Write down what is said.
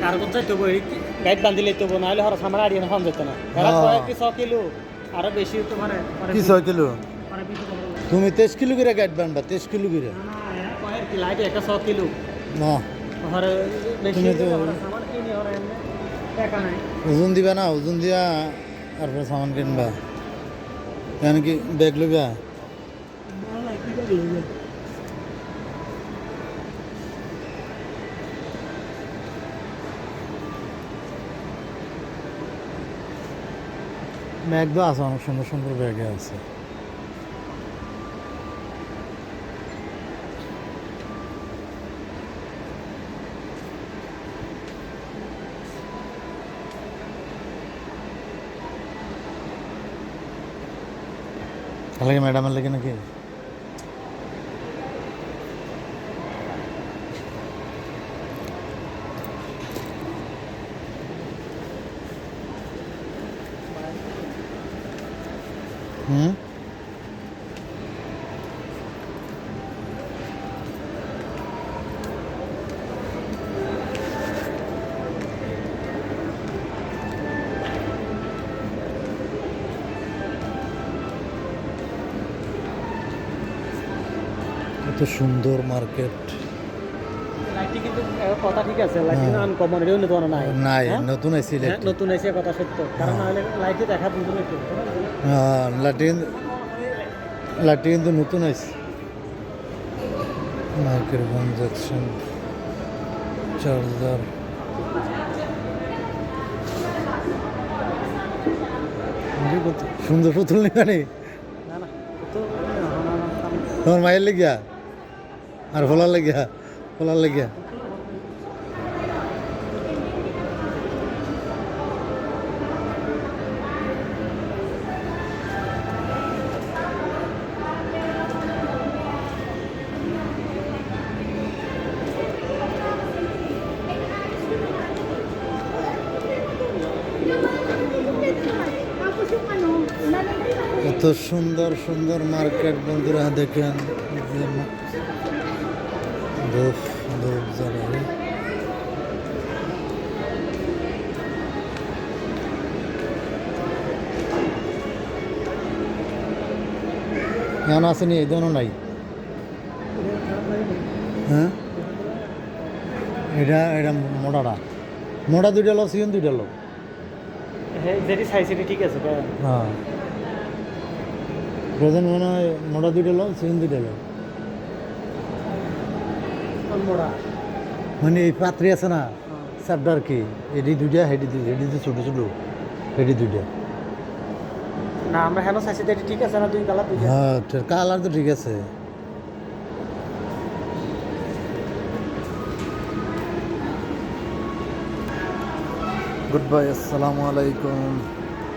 কার কোথায় তো গাইড বান্ধিলে তো নাহলে হর সামনে আড়িয়ে হন যেত না। এরা হ্যাঁ। কি ছ কিলো? আরও বেশি তো মানে কি কিলো। তুমি তেইশ কিলো করে গাইড বানবা তেইশ কিলো করে। না, না, লাইট একটা ছ কিলো। না। হরে বেশি তো- সামান কিনি হরে এমনি টাকা নাই। ওজন দিবা না ওজন দিয়া তারপরে সামান কিনবা। কেন কি ব্যাগ লইবা? ব্যাগ তো আছে অনেক সুন্দর সুন্দর ব্যাগে আছে అలాగే మేడం అలాగే నాకు হুম। এত সুন্দর মার্কেট। লাইটটি কিন্তু কথা ঠিক আছে লাইটটি হ্যাঁ। আনকমন এটাও নিতে নাই। নাই হ্যাঁ? নতুন এসি হ্যাঁ, নতুন এসে কথা সত্য। কারণ নাহলে লাইটে দেখা বুঝবে একটু হ্যাঁ লাইটিং লাইটিং কিন্তু নতুন আছে মাইক্রোফোন জ্যাকশন চার্জার সুন্দর পুতুল নেই তোমার মায়ের লেগিয়া? আর ফলার লেগিয়া? ফলার লেগিয়া. কত সুন্দর সুন্দর মার্কেট বন্ধুরা দেখেন ধূপ ধূপ জ্বালাবে কেন আসেনি এই ধরনের নাই? হ্যাঁ? এটা এটা মোটাটা মোটা দুইটা লো সিজন দুইটা লো যেটি সাইজ সেটি ঠিক আছে হ্যাঁ। প্রেজেন্ট মনে হয় মোটা দুইটা লো সিজন দুইটা লো মোড়া মানে এই পাত্রি আছে না সাবডার কি এডি দুইটা হেডি হেডি তো ছোটো ছোটো হেডি দুইটা। না আমরা হেন চাইছি এটি ঠিক আছে না দুই কালার দুই হ্যাঁ কালার তো ঠিক আছে। গুড বাই আসসালামু আলাইকুম।